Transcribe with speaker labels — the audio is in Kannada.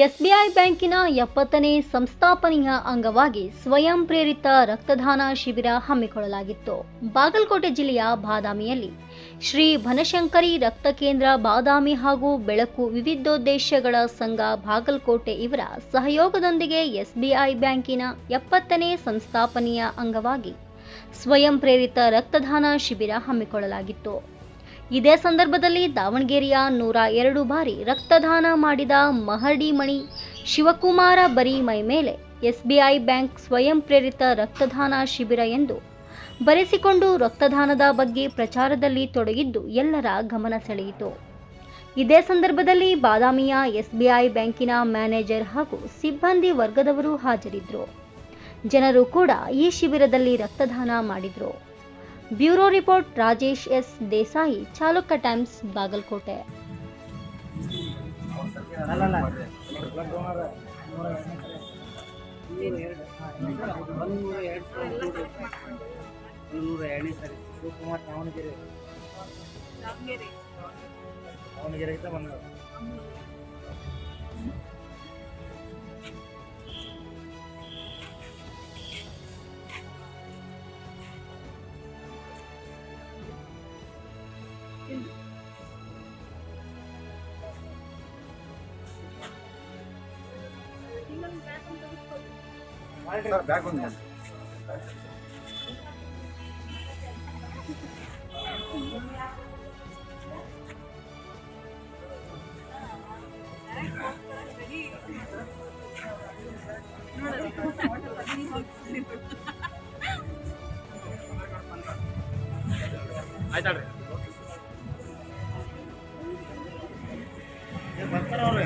Speaker 1: ಎಸ್ಬಿಐ ಬ್ಯಾಂಕಿನ ಎಪ್ಪತ್ತನೇ ಸಂಸ್ಥಾಪನೆಯ ಅಂಗವಾಗಿ ಸ್ವಯಂ ಪ್ರೇರಿತ ರಕ್ತದಾನ ಶಿಬಿರ ಹಮ್ಮಿಕೊಳ್ಳಲಾಗಿತ್ತು. ಬಾಗಲಕೋಟೆ ಜಿಲ್ಲೆಯ ಬಾದಾಮಿಯಲ್ಲಿ ಶ್ರೀ ಬನಶಂಕರಿ ರಕ್ತ ಕೇಂದ್ರ ಬಾದಾಮಿ ಹಾಗೂ ಬೆಳಕು ವಿವಿಧೋದ್ದೇಶಗಳ ಸಂಘ ಬಾಗಲಕೋಟೆ ಇವರ ಸಹಯೋಗದೊಂದಿಗೆ ಎಸ್ಬಿಐ ಬ್ಯಾಂಕಿನ ಎಪ್ಪತ್ತನೇ ಸಂಸ್ಥಾಪನೆಯ ಅಂಗವಾಗಿ ಸ್ವಯಂ ಪ್ರೇರಿತ ರಕ್ತದಾನ ಶಿಬಿರ ಹಮ್ಮಿಕೊಳ್ಳಲಾಗಿತ್ತು. ಇದೇ ಸಂದರ್ಭದಲ್ಲಿ ದಾವಣಗೆರೆಯ ನೂರ ಎರಡು ಬಾರಿ ರಕ್ತದಾನ ಮಾಡಿದ ಮಹಡಿ ಮಣಿ ಶಿವಕುಮಾರ ಬರಿ ಮೈ ಮೇಲೆ ಎಸ್ಬಿಐ ಬ್ಯಾಂಕ್ ಸ್ವಯಂ ಪ್ರೇರಿತ ರಕ್ತದಾನ ಶಿಬಿರ ಎಂದು ಬರೆಸಿಕೊಂಡು ರಕ್ತದಾನದ ಬಗ್ಗೆ ಪ್ರಚಾರದಲ್ಲಿ ತೊಡಗಿದ್ದು ಎಲ್ಲರ ಗಮನ ಸೆಳೆಯಿತು. ಇದೇ ಸಂದರ್ಭದಲ್ಲಿ ಬಾದಾಮಿಯ ಎಸ್ಬಿಐ ಬ್ಯಾಂಕಿನ ಮ್ಯಾನೇಜರ್ ಹಾಗೂ ಸಿಬ್ಬಂದಿ ವರ್ಗದವರು ಹಾಜರಿದ್ದರು. ಜನರು ಕೂಡ ಈ ಶಿಬಿರದಲ್ಲಿ ರಕ್ತದಾನ ಮಾಡಿದ್ರು. bureau report Rajesh S Desai Chalukya Times Bagalkote
Speaker 2: ನೂರ ಎರಡನೇ ಸರಿ ಶಿವಕುಮಾರ್ ದಾವಣಗೆರೆ ದಾವಣಗೆರೆಗಿಂತ ಬಂದ
Speaker 3: sir bag ఉంది
Speaker 2: ಆಯ್ತಾಳ್ರಿ ಬರ್ತಾರವ್ರೆ